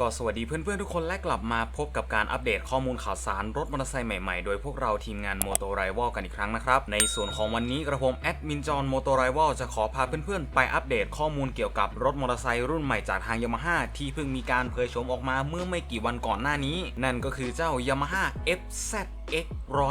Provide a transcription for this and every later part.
ก็สวัสดีเพื่อนๆทุกคนและกลับมาพบกับการอัปเดตข้อมูลข่าวสารรถมอเตอร์ไซค์ใหม่ๆ โดยพวกเราทีมงานโมโตไรว a l กันอีกครั้งนะครับ ในส่วนของวันนี้กระผมแอดมินจอนโมโตไรว a l จะขอพาเพื่อนๆ ไปอัปเดตข้อมูลเกี่ยวกับรถมอเตอร์ไซค์รุ่นใหม่จากทางยามาฮ่าที่เพิ่งมีการเผยโฉมออกมาเมื่อไม่กี่วันก่อนหน้านี้ นั่นก็คือเจ้า Yamaha FZ X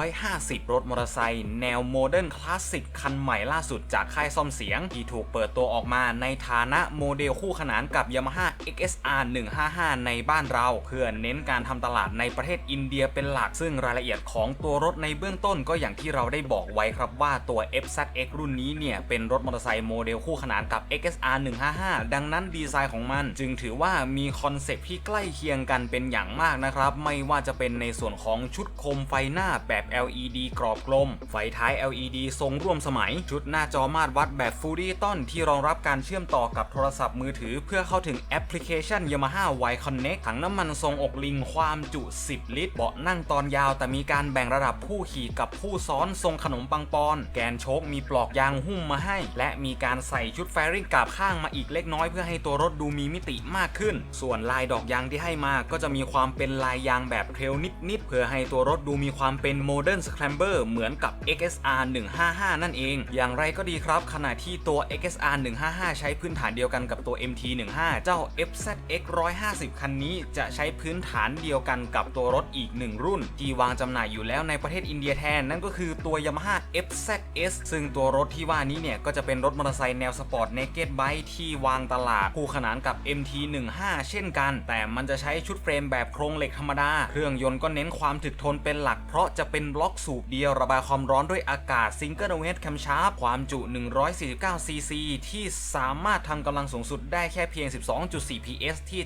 150 รถมอเตอร์ไซค์แนวโมเดิร์นคลาสสิกคันใหม่ล่าสุดจากค่ายซ่อมเสียง ที่ถูกเปิดตัวออกมาในฐานะโมเดลคู่ขนานกับ Yamaha XSR 155 ในบ้านเราเพื่อเน้นการทำตลาดในประเทศอินเดียเป็นหลักซึ่งรายละเอียดของตัวรถในเบื้องต้นก็อย่างที่เราได้บอกไว้ครับว่าตัว FZX รุ่นนี้เนี่ยเป็นรถมอเตอร์ไซค์โมเดลคู่ขนานกับ XSR 155 ดังนั้นดีไซน์ของมัน จึงถือว่ามีคอนเซปต์ที่ใกล้เคียงกันเป็นอย่างมากนะครับ ไม่ว่าจะเป็นในส่วนของชุดโคมไฟหน้าแบบ LED กรอบกลม ไฟท้าย LED ทรงร่วมสมัย ชุดหน้าจอมาตรวัดแบบ Full Digital ที่รองรับการเชื่อมต่อกับโทรศัพท์มือถือเพื่อเข้าถึงแอปพลิเคชัน Yamaha Y Connect ถังน้ำมันทรงอกลิงความจุ 10 ลิตร เบาะนั่งตอนยาว แต่มีการแบ่งระดับผู้ขี่กับผู้ซ้อนทรงขนมปังปอน แกนโชคมีปลอกยางหุ้มมาให้ และมีการใส่ชุดแฟริ่งกาบข้างมาอีกเล็กน้อยเพื่อให้ตัวรถดูมีมิติมากขึ้น ส่วนลายดอกยางที่ให้มาก็จะมีความเป็นลายยางแบบเทรลนิดๆเพื่อให้ตัวรถดูมีความเป็นโมเดิร์นสแครมเบอร์เหมือนกับ XSR 155 นั่นเอง อย่างไรก็ดีครับ ขณะที่ตัว XSR 155 ใช้พื้นฐานเดียวกันกับตัว MT 15เจ้า FZX 150 คันนี้จะใช้พื้นฐานเดียวกันกับตัวรถอีกหนึ่งรุ่น ที่วางจำหน่ายอยู่แล้วในประเทศอินเดียแทน นั่นก็คือตัว Yamaha FZS ซึ่งตัวรถที่ว่านี้เนี่ย ก็จะเป็นรถมอเตอร์ไซค์แนวสปอร์ต Naked Bike ที่วางตลาดคู่ขนานกับ MT 15 เช่นกัน แต่มันจะใช้ชุดเฟรมแบบโครงเหล็กธรรมดา เครื่องยนต์ก็เน้นความถึกทนเป็นหลัก เพราะจะเป็นบล็อกสูบเดียวระบายความร้อนด้วยอากาศซิงเกิลเวทแคมชาร์ปความจุ 149 ซีซีที่สามารถทำกำลังสูงสุดได้แค่เพียง 12.4 PS ที่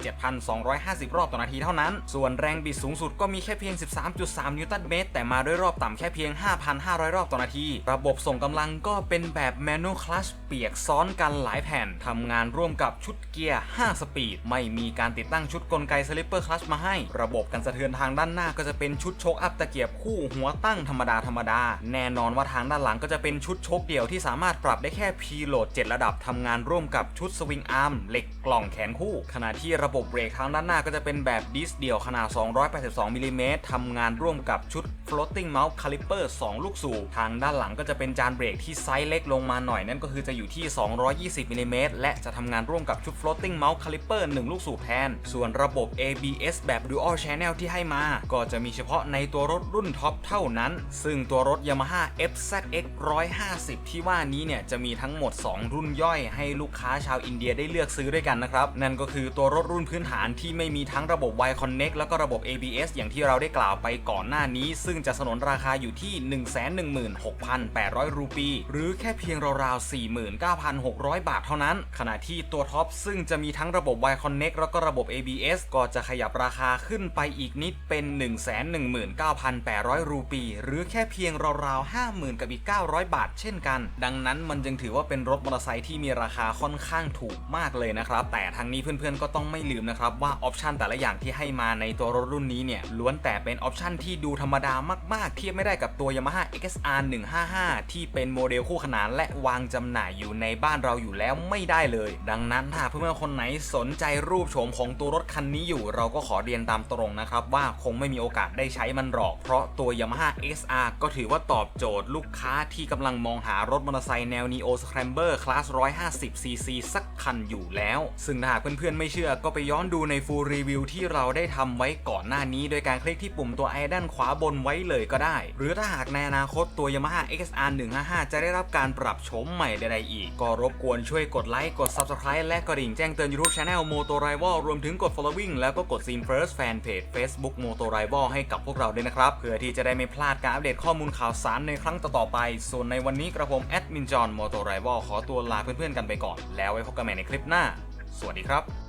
7,250 รอบต่อนาทีเท่านั้น ส่วนแรงบิดสูงสุดก็มีแค่เพียง 13.3 นิวตันเมตร แต่มาด้วยรอบต่ำแค่เพียง 5,500 รอบต่อนาที ระบบส่งกำลังก็เป็นแบบ Manual Clutch เปียกซ้อนกันหลายแผ่นทำงานร่วมกับชุดเกียร์ 5 สปีด ไม่มีการติดตั้งชุดกลไก Slipper Clutch มาให้ ระบบกันสะเทือนทางด้านหน้าก็จะเป็นชุดโชคอัพตะเกียบคู่หัวตั้งธรรมดาธรรมดา แน่นอนว่าทางด้านหลังก็จะเป็นชุดโชคเดี่ยวที่สามารถปรับได้แค่ P Load 7ระดับทำงานร่วมกับชุดสวิงอาร์มเหล็กกล่องแขนคู่ขณะที่ระบบเบรกทางด้านหน้าก็จะเป็นแบบดิสเดี่ยวขนาด 282มิลลิเมตรทำงานร่วมกับชุด floating mount caliper 2 ลูกสูบทางด้านหลังก็จะเป็นจานเบรกที่ไซส์เล็กลงมาหน่อยนั่นก็คือจะอยู่ที่ 220มิลลิเมตรและจะทำงานร่วมกับชุด floating mount caliper 1 ลูกสูบแทน ส่วนระบบ ABS แบบ dual channel ที่ให้มา ก็จะมีเฉพาะในตัวรถรุ่นท็อปเท่านั้น ซึ่งตัวรถ Yamaha FZX 150 ที่ว่านี้เนี่ยจะมีทั้งหมด 2 รุ่นย่อยให้ลูกค้าชาวอินเดียได้เลือกซื้อด้วยกันนะครับ นั่นก็คือตัวรถรุ่นพื้นฐานที่ไม่มีทั้งระบบ Y Connect แล้วก็ระบบ ABS อย่างที่เราได้กล่าวไปก่อนหน้านี้ ซึ่งจะสนนราคาอยู่ที่ 116,800 รูปี หรือแค่เพียงราวๆ 49,600 บาทเท่านั้น ขณะที่ตัวท็อปซึ่งจะมีทั้งระบบ Y Connect แล้วก็ระบบ ABS ก็จะขยับราคาขึ้นไปอีกนิดเป็น 119,800 รูปี หรือแค่เพียงราวๆ 50,000 กับอีก 900 บาทเช่นกัน ดังนั้นมันจึงถือว่าเป็นรถมอเตอร์ไซค์ที่มีราคาค่อนข้างถูกมากเลยนะครับ แต่ทั้งนี้เพื่อนๆก็ต้องไม่ลืมนะครับว่าออปชันแต่ละอย่างที่ให้มาในตัวรถรุ่นนี้เนี่ยล้วนแต่เป็นออปชันที่ดูธรรมดามากๆ เทียบไม่ได้กับตัว Yamaha XSR 155 ที่เป็นโมเดลคู่ขนานและวางจำหน่ายอยู่ในบ้านเราอยู่แล้วไม่ได้เลย ดังนั้นถ้าเพื่อนๆคนไหนสนใจรูปโฉมของตัวรถคันนี้อยู่ เราก็ขอเรียนตามตรงนะครับ ว่าคงไม่มีโอกาสได้ใช้มันหรอก เพราะตัว Yamaha XR ก็ถือว่าตอบโจทย์ลูกค้าที่กำลังมองหารถมอเตอร์ไซค์แนว Neo Scrambler คลาส 150cc สักคันอยู่แล้ว ซึ่งถ้าหากเพื่อนๆไม่เชื่อก็ไปย้อนดูในฟูลรีวิวที่เราได้ทำไว้ก่อนหน้านี้ โดยการคลิกที่ปุ่มตัวไอด้านขวาบนไว้เลยก็ได้ หรือถ้าหากในอนาคตตัว Yamaha XSR 155 จะได้รับการปรับโฉมใหม่ใดๆอีก ก็รบกวนช่วยกดไลค์ กด Subscribe และกระดิ่งแจ้งเตือน YouTube Channel Moto Rival รวมถึงกด Following แล้วก็กด Scene First Fan Page Facebook Moto Rival ให้กับพวกเราด้วยนะครับ เพื่อที่จะได้ไม่พลาดการอัปเดตข้อมูลข่าวสารในครั้งต่อๆไป ส่วนในวันนี้กระผมแอดมินจอห์น Moto Rival ขอตัวลาเพื่อนๆกันไปก่อน แล้วไว้พบกันใหม่ในคลิปหน้า สวัสดีครับ